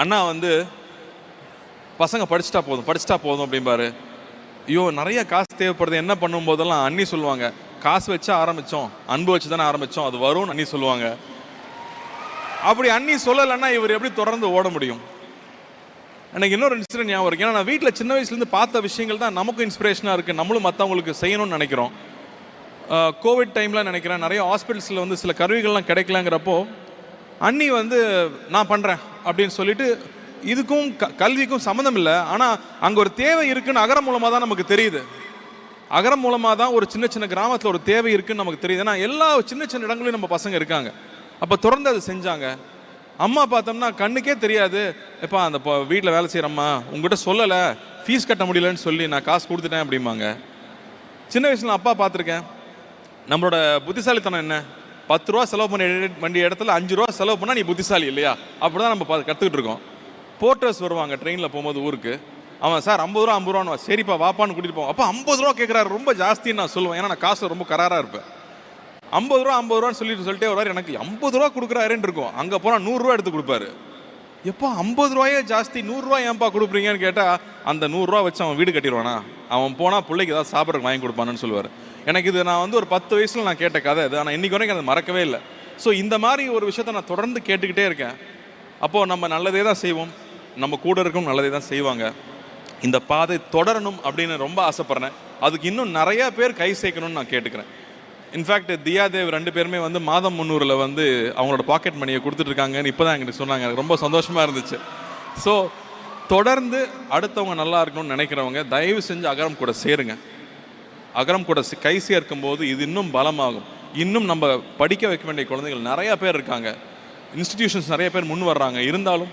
அண்ணா வந்து பசங்க படிச்சுட்டா போதும் படிச்சுட்டா போதும் அப்படிம்பாரு. ஐயோ நிறைய காசு தேவைப்படுது என்ன பண்ணும் போதெல்லாம் அண்ணி சொல்லுவாங்க. காசு வச்சா ஆரம்பித்தோம் அன்பு வச்சு தானே ஆரம்பித்தோம் அது வரும்னு அண்ணி சொல்லுவாங்க. அப்படி அண்ணி சொல்லலைன்னா இவர் எப்படி தொடர்ந்து ஓட முடியும்? எனக்கு இன்னொரு இன்சிடென்ட் ஞாபகம் இருக்கு. ஏன்னா நான் வீட்டில் சின்ன வயசுலேருந்து பார்த்த விஷயங்கள் தான் நமக்கும் இன்ஸ்பிரேஷனாக இருக்குது நம்மளும் மற்றவங்களுக்கு செய்யணும்னு நினைக்கிறோம். கோவிட் டைமில் நினைக்கிறேன் நிறைய ஹாஸ்பிட்டல்ஸில் வந்து சில கருவிகள்லாம் கிடைக்கலங்கிறப்போ அண்ணி வந்து நான் பண்ணுறேன் அப்படின்னு சொல்லிட்டு இதுக்கும் க கல்விக்கும் சம்மந்தம் இல்லை. ஆனால் அங்கே ஒரு தேவை இருக்குன்னு அகரம் மூலமாக தான் நமக்கு தெரியுது. அகரம் மூலமாக தான் ஒரு சின்ன சின்ன கிராமத்தில் ஒரு தேவை இருக்குன்னு நமக்கு தெரியுது. ஏன்னா எல்லா சின்ன சின்ன இடங்களையும் நம்ம பசங்க இருக்காங்க. அப்போ தொடர்ந்து அதை செஞ்சாங்க. அம்மா பார்த்தோம்னா கண்ணுக்கே தெரியாது. எப்பா அந்த வீட்டில் வேலை செய்கிறம்மா உங்ககிட்ட சொல்லலை. ஃபீஸ் கட்ட முடியலன்னு சொல்லி நான் காசு கொடுத்துட்டேன் அப்படிம்பாங்க. சின்ன வயசில் அப்பா பார்த்துருக்கேன். நம்மளோட புத்திசாலித்தனம் என்ன? பத்து ரூபா செலவு பண்ண வண்டி வேண்டிய இடத்துல அஞ்சு ரூபா செலவு பண்ணால் நீ புத்திசாலி இல்லையா? அப்படி தான் நம்ம பா கற்றுக்கிட்டு இருக்கோம் போர்ட்டர்ஸ் வருவாங்க ட்ரெயினில் போகும்போது ஊருக்கு. அவன் சார் ஐம்பது ரூபா ஐம்பது ரூபான்னு சரிப்பா வாப்பான்னு கூட்டிட்டு போவோம் அப்போ ஐம்பது ரூபா கேட்குறாரு ரொம்ப ஜாஸ்தின்னு நான் சொல்லுவேன். ஏன்னா நான் காசு ரொம்ப கராராக இருப்பேன். ஐம்பது ரூபா ஐம்பது ரூபான்னு சொல்லிட்டு சொல்லிட்டே வருவார் எனக்கு ஐம்பது ரூபா கொடுக்குறாருன்னு இருக்கும். அங்கே போனால் நூறுரூவா எடுத்து கொடுப்பாரு. எப்போ ஐம்பது ரூபாயே ஜாஸ்தி நூறுரூவா ஏன்பா கொடுக்குறீங்கன்னு கேட்டால் அந்த நூறுரூவா வச்சு அவன் வீடு கட்டிடுவானா? அவன் போனால் பிள்ளைக்கு ஏதாவது சாப்பிட்றதுக்கு வாங்கி கொடுப்பானுன்னு சொல்லுவார். எனக்கு இது நான் வந்து ஒரு பத்து வயசில் நான் கேட்ட கதை இது. ஆனால் இன்றைக்கி வரைக்கும் அதை மறக்கவே இல்லை. ஸோ இந்த மாதிரி ஒரு விஷயத்தை நான் தொடர்ந்து கேட்டுக்கிட்டே இருக்கேன். அப்போது நம்ம நல்லதே தான் செய்வோம். நம்ம கூட இருக்கும் நல்லதே தான் செய்வாங்க. இந்த பாதை தொடரணும் அப்படின்னு ரொம்ப ஆசைப்பட்றேன். அதுக்கு இன்னும் நிறையா பேர் கை சேர்க்கணும்னு நான் கேட்டுக்கிறேன். இன்ஃபேக்ட் தியாதேவ் ரெண்டு பேருமே வந்து மாதம் முந்நூறில் வந்து அவங்களோட பாக்கெட் மணியை கொடுத்துட்டு இருக்காங்கன்னு இப்போ தான் எங்கிட்ட சொன்னாங்க. எனக்கு ரொம்ப சந்தோஷமாக இருந்துச்சு. ஸோ தொடர்ந்து அடுத்தவங்க நல்லா இருக்கணும்னு நினைக்கிறவங்க தயவு செஞ்சு அகரம் கூட சேருங்க. அகரம் கூட கை சேர்க்கும் போது இது இன்னும் பலமாகும். இன்னும் நம்ம படிக்க வைக்க வேண்டிய குழந்தைகள் நிறையா பேர் இருக்காங்க. இன்ஸ்டிடியூஷன்ஸ் நிறைய பேர் முன் வர்றாங்க. இருந்தாலும்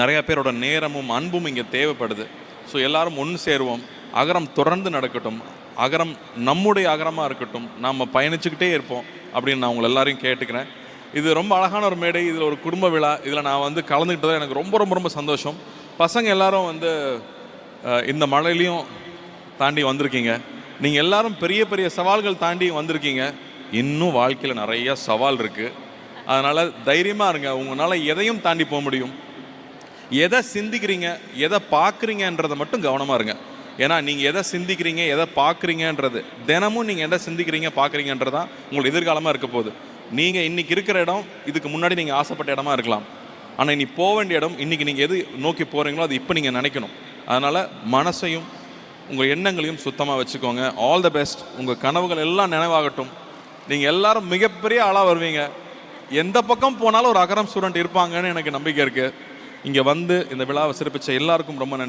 நிறையா பேரோட நேரமும் அன்பும் இங்கே தேவைப்படுது. ஸோ எல்லாரும் ஒன்று சேருவோம். அகரம் தொடர்ந்து நடக்கட்டும். அகரம் நம்முடைய அகரமாக இருக்கட்டும் நாம் பயணிச்சுக்கிட்டே இருப்போம் அப்படின்னு நான் உங்களை எல்லாரையும் கேட்டுக்கிறேன். இது ரொம்ப அழகான ஒரு மேடை இதில் ஒரு குடும்ப விழா இதில் நான் வந்து கலந்துக்கிட்டது எனக்கு ரொம்ப ரொம்ப ரொம்ப சந்தோஷம். பசங்க எல்லாரும் வந்து இந்த மழையிலையும் தாண்டி வந்திருக்கீங்க. நீங்கள் எல்லாரும் பெரிய பெரிய சவால்கள் தாண்டி வந்திருக்கீங்க. இன்னும் வாழ்க்கையில் நிறைய சவால் இருக்குது அதனால் தைரியமாக இருங்க உங்களால் எதையும் தாண்டி போக முடியும். எதை சிந்திக்கிறீங்க எதை பார்க்குறீங்கன்றதை மட்டும் கவனமாக இருங்க. ஏன்னா நீங்கள் எதை சிந்திக்கிறீங்க எதை பார்க்குறீங்கன்றது தினமும் நீங்கள் எதை சிந்திக்கிறீங்க பார்க்குறீங்கன்றது தான் உங்களுக்கு எதிர்காலமாக இருக்க போகுது. நீங்கள் இன்றைக்கி இருக்கிற இடம் இதுக்கு முன்னாடி நீங்கள் ஆசைப்பட்ட இடமா இருக்கலாம். ஆனால் இனி போக வேண்டிய இடம் இன்றைக்கி நீங்கள் எது நோக்கி போகிறீங்களோ அது இப்போ நீங்கள் நினைக்கணும். அதனால் மனசையும் உங்கள் எண்ணங்களையும் சுத்தமாக வச்சுக்கோங்க. ஆல் த பெஸ்ட் உங்கள் கனவுகள் எல்லாம் நினைவாகட்டும். நீங்கள் எல்லாரும் மிகப்பெரிய ஆளாக வருவீங்க. எந்த பக்கம் போனாலும் ஒரு அகரம் ஸ்டூடெண்ட் இருப்பாங்கன்னு எனக்கு நம்பிக்கை இருக்குது இங்கே வந்து இந்த விழாவை சிறப்பிச்ச எல்லாருக்கும் ரொம்ப நன்றி.